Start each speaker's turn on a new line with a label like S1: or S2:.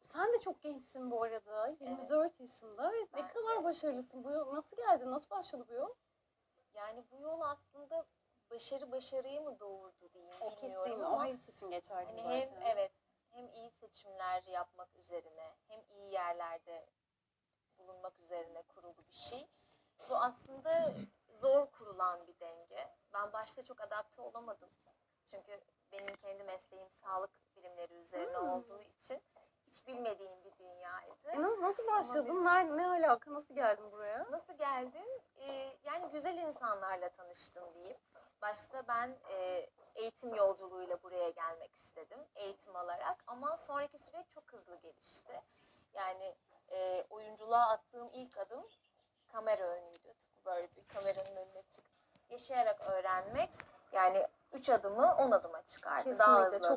S1: Sen de çok gençsin bu arada. 24 yaşında ve ne
S2: Ben
S1: kadar
S2: de.
S1: başarılısın. Bu yol nasıl geldi? Nasıl başladı bu yol?
S2: Yani bu yol aslında başarı başarıyı mı doğurdu diyeyim
S1: O
S2: bilmiyorum
S1: kesin.
S2: ama
S1: O hayır için geçerli
S2: hani
S1: zaten.
S2: hem evet hem iyi seçimler yapmak üzerine hem iyi yerlerde bulunmak üzerine kurulu bir şey. Bu aslında zor kurulan bir denge. Ben başta çok adapte olamadım. Çünkü benim kendi mesleğim sağlık bilimleri üzerine
S1: Hmm.
S2: olduğu için hiç bilmediğim bir dünyaydı.
S1: E, na- nasıl başladın? Nerede, ne alaka? Nasıl geldin buraya?
S2: Nasıl geldim? Ee, yani güzel insanlarla tanıştım diyeyim. Başta ben e, eğitim yolculuğuyla buraya gelmek istedim, eğitim alarak. Ama sonraki süreç çok hızlı gelişti. Yani e, oyunculuğa attığım ilk adım kamera önüydü. Böyle bir kameranın önüne çık. Yaşayarak öğrenmek yani üç adımı on adıma çıkardı. Daha
S1: Kesinlikle,
S2: hızlı
S1: çok